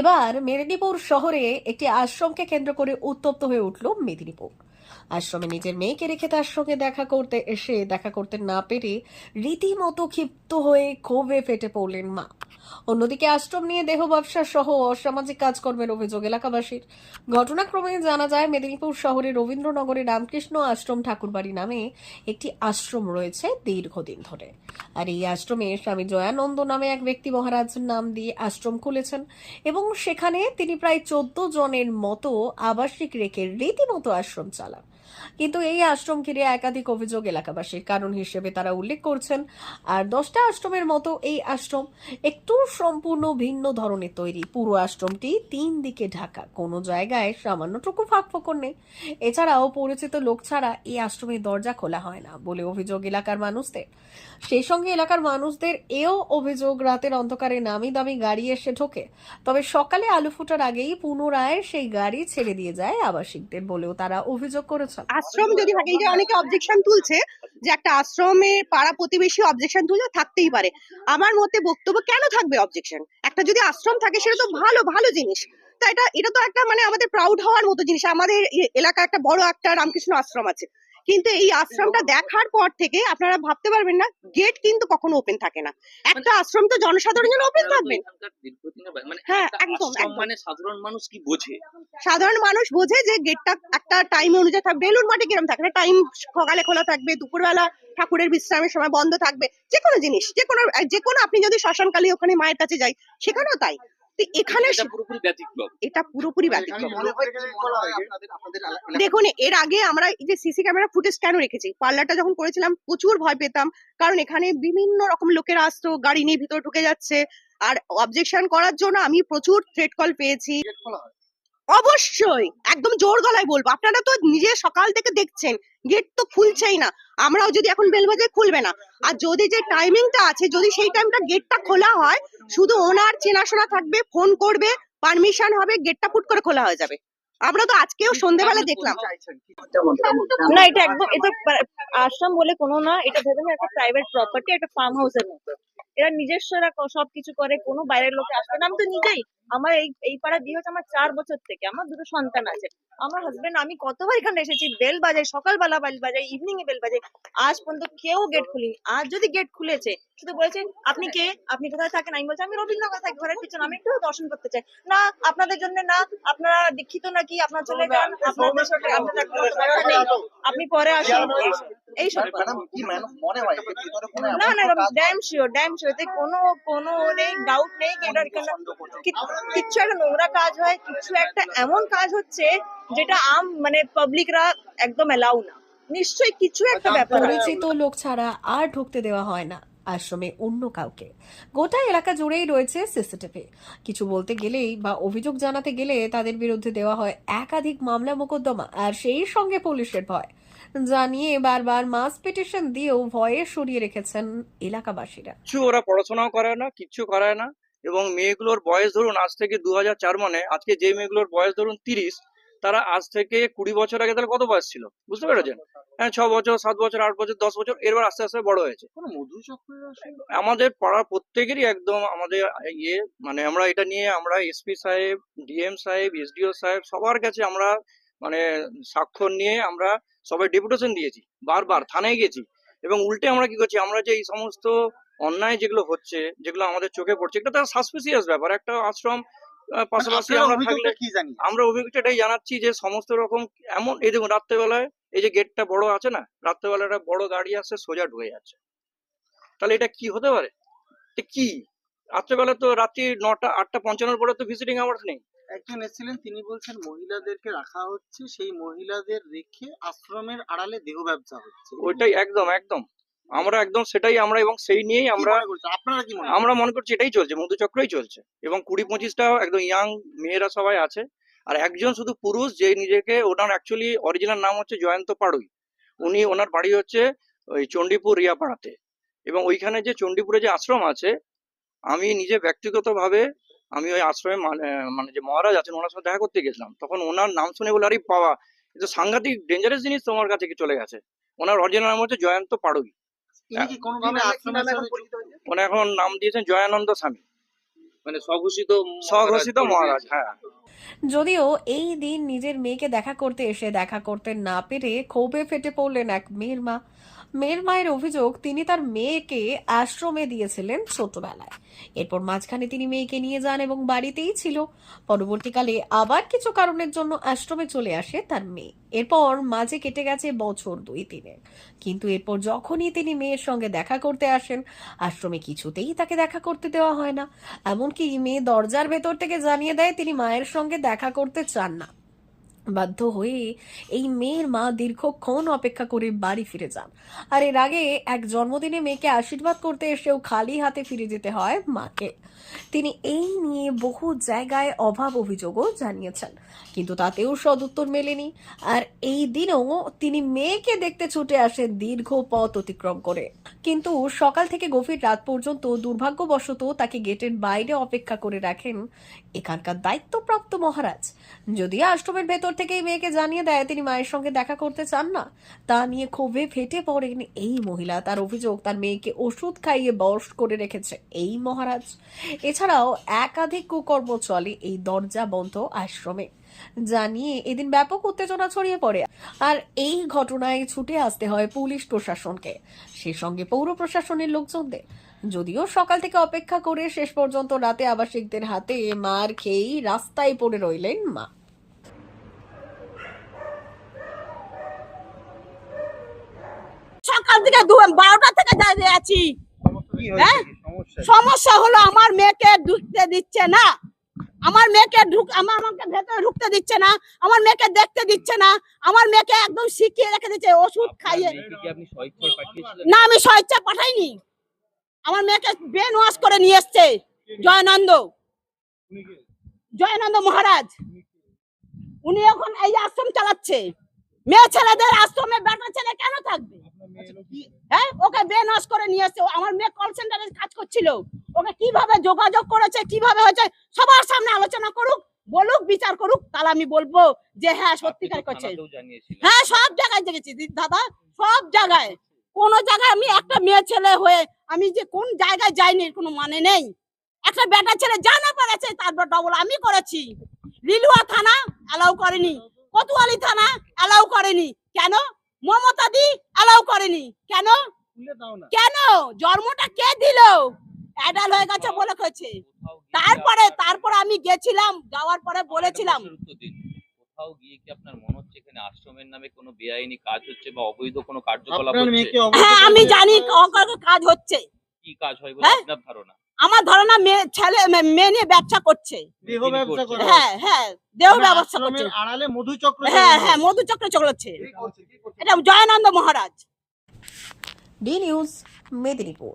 এবার মেদিনীপুর শহরে একটি আশ্রমকে কেন্দ্র করে উত্তপ্ত হয়ে উঠল মেদিনীপুর। আশ্রমে নিজের মেয়েকে রেখে তার সঙ্গে দেখা করতে এসে দেখা করতে না পেরে রীতিমতো ক্ষিপ্ত হয়ে ক্ষোভে ফেটে পড়লেন মা। অন্যদিকে আশ্রম নিয়ে দেহ ব্যবসা সহ অসামাজিক কাজকর্মের অভিযোগ এলাকাবাসীর। ঘটনাক্রমে জানা যায়, মেদিনীপুর শহরে রবীন্দ্রনগরে রামকৃষ্ণ আশ্রম ঠাকুরবাড়ি নামে একটি আশ্রম রয়েছে দীর্ঘদিন ধরে। আর এই আশ্রমে স্বামী জয়ানন্দ নামে এক ব্যক্তি মহারাজ নাম দিয়ে আশ্রম খুলেছেন এবং সেখানে তিনি প্রায় চোদ্দ জনের মতো আবাসিক রেখে রীতিমতো আশ্রম চালান। কিন্তু এই আশ্রম ঘিরে একাধিক অভিযোগ এলাকাবাসীর কারণ হিসেবে তারা উল্লেখ করছেন, আর দশটা আশ্রমের মতো এই আশ্রম একটু সম্পূর্ণ ভিন্ন ধরনের তৈরি। পুরো আশ্রমটি তিন দিকে ঢাকা, কোনো জায়গায় সামান্যটুকু ফাঁক ফোকর নেই। এছাড়াও পরিচিত লোক ছাড়া এই আশ্রমের দরজা খোলা হয় না বলে অভিযোগ এলাকার মানুষদের। সেই সঙ্গে এলাকার মানুষদের এও অভিযোগ, রাতের অন্ধকারে নামি দামি গাড়ি এসে ঢোকে। তবে সকালে আলু ফোটার আগেই পুনরায় সেই গাড়ি ছেড়ে দিয়ে যায় আবাসিকদের বলেও তারা অভিযোগ করেছেন। আশ্রম যদি থাকে এই যে অনেকে অবজেকশন তুলছে যে একটা আশ্রমে পাড়া প্রতিবেশী অবজেকশন তুলছে থাকতেই পারে। আমার মতে বক্তব্য কেন থাকবে অবজেকশন একটা যদি আশ্রম থাকে সেটা তো ভালো ভালো জিনিস। তা এটা এটা তো একটা মানে আমাদের প্রাউড হওয়ার মতো জিনিস। আমাদের এলাকা এলাকায় একটা বড় একটা রামকৃষ্ণ আশ্রম আছে। কিন্তু এই আশ্রমটা দেখার পর থেকে আপনারা ভাবতে পারবেন না গেট কিন্তু কখনো ওপেন থাকে না। একটা আশ্রম তো জনসাধারণের জন্য ওপেন থাকবে। মানে হ্যাঁ, একদম, মানে সাধারণ মানুষ কি বোঝে? সাধারণ মানুষ বোঝে যে গেটটা একটা টাইম অনুযায়ী থাকবে বেলুন মাঠে কিরম থাকে না? টাইম সকালে খোলা থাকবে দুপুরবেলা ঠাকুরের বিশ্রামের সময় বন্ধ থাকবে যে কোনো জিনিস যে কোনো যে কোনো আপনি যদি শ্মশানকালী ওখানে মায়ের কাছে যাই সেখানেও তাই। এখানে এটা পুরোপুরি ব্যতিক্রম। মনে হয় হয়? দেখুন এর আগে আমরা এই যে সিসি ক্যামেরা ফুটেজ কেন রেখেছি? পার্লারটা যখন করেছিলাম প্রচুর ভয় পেতাম। কারণ এখানে বিভিন্ন রকম লোকেরা আসতো গাড়ি নিয়ে ভিতরে ঢুকে যাচ্ছে। আর অবজেকশন করার জন্য আমি প্রচুর থ্রেট কল পেয়েছি। অবশ্যই একদম জোর গলায় বলব। আপনারা তো নিজে সকাল থেকে দেখছেন গেট তো খুলছেই না। আমরাও যদি এখন বেল বাজে খুলবে না। আর যদি যে টাইমিংটা আছে যদি সেই টাইমটা গেটটা খোলা হয় শুধু ওনার চেনাশোনা থাকবে ফোন করবে পারমিশন হবে গেটটা ফুট করে খোলা হয়ে যাবে। আমরা তো আজকেও সন্ধ্যেবেলা দেখলাম। না এটা একদম এটা আশ্রম বলে কোনো না এটা ভেবে না একটা প্রাইভেট প্রপার্টি একটা ফার্ম হাউসের মতো। এরা নিজস্ব এরা সবকিছু করে কোনো বাইরের লোকে আসবে না। আমি তো নিজেই আমার এই এই পাড়া বিয়ে হচ্ছে আমার চার বছর থেকে আমার দুটো সন্তান আছে। আমার হাজবেন্ড আমি কতবার এখানে এসেছি বেল বাজাই সকালবেলা বেল বাজাই ইভিনিং এ বেল বাজাই আজ পর্যন্ত কেউ গেট খুলিনি। আজ যদি গেট খুলেছে শুধু বলেছে আপনি কে? আপনি কোথায় থাকেন? আমি বলছি আমি রবীন্দ্রনগর থাকি ঘরের পিছনে। আমি একটু দর্শন করতে চাই। না আপনাদের জন্য না আপনারা দীক্ষিত নাকি? আপনারা চলে যান আপনাদের আপনি পরে আসুন। এই- মনে হয় কোনো না না ড্যাম শিওর ড্যাম শিওর এতে কোনো কোনো নেই ডাউট নেই এটা কিচ্ছু একটা নোংরা কাজ হয় কিছু একটা এমন কাজ হচ্ছে যেটা আম মানে পাবলিকরা একদম এলাউ না। নিশ্চয়ই কিছু একটা ব্যাপার পরিচিত লোক ছাড়া আর ঢুকতে দেওয়া হয় না আশ্রমে অন্য কাউকে। গোটা এলাকা জুড়েই রয়েছে সিসিটিভি কিছু বলতে গেলেই বা অভিযোগ জানাতে গেলে তাদের বিরুদ্ধে দেওয়া হয় একাধিক মামলা মোকদ্দমা আর সেই সঙ্গে পুলিশের ভয়। জানিয়ে বারবার মাস পিটিশন দিয়েও ভয়ে সরিয়ে রেখেছেন এলাকাবাসীরা। কিচ্ছু ওরা পড়াশোনাও করে না কিচ্ছু করায় না এবং মেয়েগুলোর বয়স ধরুন আজ থেকে দু চার মানে আজকে যে মেয়েগুলোর বয়স ধরুন তিরিশ তারা আজ থেকে কুড়ি বছর আগে তাহলে কত বয়স ছিল? বুঝতে পেরেছেন? হ্যাঁ ছ বছর সাত বছর আট বছর দশ বছর এরপর আস্তে আস্তে বড় হয়েছে। আমাদের পাড়ার প্রত্যেকেরই একদম আমাদের ইয়ে মানে আমরা এটা নিয়ে আমরা এসপি সাহেব ডিএম সাহেব এসডিও সাহেব সবার কাছে আমরা মানে স্বাক্ষর নিয়ে আমরা সবাই ডেপুটেশন দিয়েছি বারবার থানায় গেছি। এবং উল্টে আমরা কি করছি? আমরা যে এই সমস্ত অন্যায় যেগুলো হচ্ছে যেগুলো আমাদের চোখে পড়ছে এটা তো সাসপিসিয়াস ব্যাপার একটা আশ্রম পাশাপাশি আমরা থাকলে আমরা অভিযোগটা এটাই জানাচ্ছি যে সমস্ত রকম এমন এই দেখুন রাত্রেবেলায় এই যে গেটটা বড় আছে না রাত্রেবেলা একটা বড় গাড়ি আসছে সোজা ঢুকে যাচ্ছে। তাহলে এটা কি হতে পারে? কি? রাত্রেবেলা তো রাত্রি নটা আটটা পঞ্চান্নর পরে তো ভিজিটিং আওয়ার্স নেই। একজন এসেছিলেন তিনি বলছেন মহিলাদেরকে রাখা হচ্ছে সেই মহিলাদের রেখে আশ্রমের আড়ালে দেহ ব্যবসা হচ্ছে। ওইটাই একদম একদম। আমরা একদম সেটাই আমরা এবং সেই নিয়েই আমরা আমরা আপনারা কি মনে? আমরা মনে করছি এটাই চলছে মধুচক্রই চলছে। এবং কুড়ি পঁচিশটা একদম ইয়াং মেয়েরা সবাই আছে। আর একজন শুধু পুরুষ যে নিজেকে ওনার অ্যাকচুয়ালি অরিজিনাল নাম হচ্ছে জয়ন্ত পাড়ুই। উনি ওনার বাড়ি হচ্ছে ওই চণ্ডীপুর রিয়াপাড়াতে। এবং ওইখানে যে চণ্ডীপুরে যে আশ্রম আছে আমি নিজে ব্যক্তিগতভাবে আমি ওই আশ্রমে মানে মানে যে মহারাজ আছেন ওনার সাথে দেখা করতে গেছিলাম। তখন ওনার নাম শুনে বলে আরে বাবা কিন্তু সাংঘাতিক ডেঞ্জারাস জিনিস তোমার কাছে কি চলে গেছে? ওনার অরিজিনাল নাম হচ্ছে জয়ন্ত পাড়ুই। ওনার? উনি এখন নাম দিয়েছেন জয়ানন্দ স্বামী। মানে স্বঘোষিত স্বঘোষিত মহারাজ হ্যাঁ। যদিও এই দিন নিজের মেয়েকে দেখা করতে এসে দেখা করতে না পেরে ক্ষোভে ফেটে পড়লেন এক মেয়ের মা। মেয়ের মায়ের অভিযোগ, তিনি তার মেয়েকে আশ্রমে দিয়েছিলেন ছোটবেলায়। এরপর মাঝখানে তিনি মেয়েকে নিয়ে যান এবং বাড়িতেই ছিল। পরবর্তীকালে আবার কিছু কারণের জন্য আশ্রমে চলে আসে তার মেয়ে। এরপর মাঝে কেটে গেছে বছর দুই তিনের। কিন্তু এরপর যখনই তিনি মেয়ের সঙ্গে দেখা করতে আসেন, আশ্রমে কিছুতেই তাকে দেখা করতে দেওয়া হয় না। এমনকি মেয়ে দরজার ভেতর থেকে জানিয়ে দেয়, তিনি মায়ের সঙ্গে দেখা করতে চান না। বাধ্য হয়ে এই মেয়ের মা দীর্ঘক্ষণ অপেক্ষা করে বাড়ি ফিরে যান। আর এর আগে এক জন্মদিনে মেয়েকে আশীর্বাদ করতে এসেও খালি হাতে ফিরে যেতে হয় মাকে। তিনি এই নিয়ে বহু জায়গায় অভাব অভিযোগও জানিয়েছেন, কিন্তু তাতেও সদুত্তর মেলেনি। আর এই দিনও তিনি মেয়েকে দেখতে ছুটে আসেন দীর্ঘ পথ অতিক্রম করে। কিন্তু সকাল থেকে গভীর রাত পর্যন্ত দুর্ভাগ্যবশত তাকে গেটের বাইরে অপেক্ষা করে রাখেন এখানকার দায়িত্বপ্রাপ্ত মহারাজ। যদিও আশ্রমের ভেতর থেকেই মেয়েকে জানিয়ে দেয়, তিনি মায়ের সঙ্গে দেখা করতে চান না। তা নিয়ে ক্ষোভে ফেটে পড়েন এই মহিলা। তার অভিযোগ, তার মেয়েকে ওষুধ খাইয়ে বশ করে রেখেছে এই মহারাজ। এছাড়াও একাধিক কুকর্ম চলে এই দরজা বন্ধ আশ্রমে। জানিয়ে এদিন ব্যাপক উত্তেজনা ছড়িয়ে পড়ে। আর এই ঘটনায় ছুটে আসতে হয় পুলিশ প্রশাসনকে, সে সঙ্গে পৌর প্রশাসনের লোকজনদের। যদিও সকাল থেকে অপেক্ষা করে শেষ পর্যন্ত রাতে আবাসিকদের হাতে মার খেয়েই রাস্তায় পড়ে রইলেন মা। সকাল থেকে বারোটা থেকে দাঁড়িয়ে আছি। হ্যাঁ? সমস্যা হলো আমার মেয়েকে ঢুকতে দিচ্ছে না। আমার মেয়েকে ঢুক আমার আমাকে ভেতরে ঢুকতে দিচ্ছে না। আমার মেয়েকে দেখতে দিচ্ছে না। আমার মেয়েকে একদম শিখিয়ে রেখে দিচ্ছে ওষুধ খাইয়ে। না আমি স্বেচ্ছা পাঠাইনি। আমার মেয়েকে ব্রেন ওয়াশ করে নিয়ে এসছে জয়ানন্দ। জয়ানন্দ মহারাজ। উনি এখন এই আশ্রম চালাচ্ছে। মেয়ে ছেলেদের আশ্রমে বেটা ছেলে কেন থাকবে? হ্যাঁ ওকে করে নিয়ে এসছে। আমার মেয়ে কল সেন্টারে কাজ করছিল। ওকে কীভাবে যোগাযোগ করেছে কীভাবে হয়েছে সবার সামনে আলোচনা করুক বলুক বিচার করুক তাহলে আমি বলব যে হ্যাঁ সত্যিকার করছে। হ্যাঁ সব জায়গায় দেখেছি। দাদা সব জায়গায়। কোন জায়গায় আমি একটা মেয়ে ছেলে হয়ে আমি যে কোন জায়গায় যাইনি কোনো মানে নেই। একটা বেটা ছেলে যা না পেরেছে তারপর ডবল আমি করেছি। লিলুয়া থানা অ্যালাউ করেনি। কোতোয়ালি থানা অ্যালাউ করেনি। কেন? মমতা দি অ্যালাউ করেনি। কেন? কেন? জন্মটা কে দিল? অ্যাডাল হয়ে গেছে বলে কয়েছে তারপরে তারপরে আমি গেছিলাম যাওয়ার পরে বলেছিলাম। কোথাও গিয়ে কি আপনার মনে হচ্ছে এখানে আশ্রমের নামে কোনো বেআইনি কাজ হচ্ছে বা অবৈধ কোনো কার্যকলাপ হচ্ছে? হ্যাঁ আমি জানি কাজ হচ্ছে। কি কাজ হয় বলে হ্যাঁ? আপনার ধারণা? আমার ধারণা মেয়ে ছেলে মেয়ে নিয়ে ব্যবসা করছে। হ্যাঁ হ্যাঁ দেহ ব্যবসা করছে। আশ্রমের আড়ালে মধুচক্র হ্যাঁ। হ্যাঁ মধুচক্র চলেছে। এটা জয়ানন্দ মহারাজ। D news Medinipur.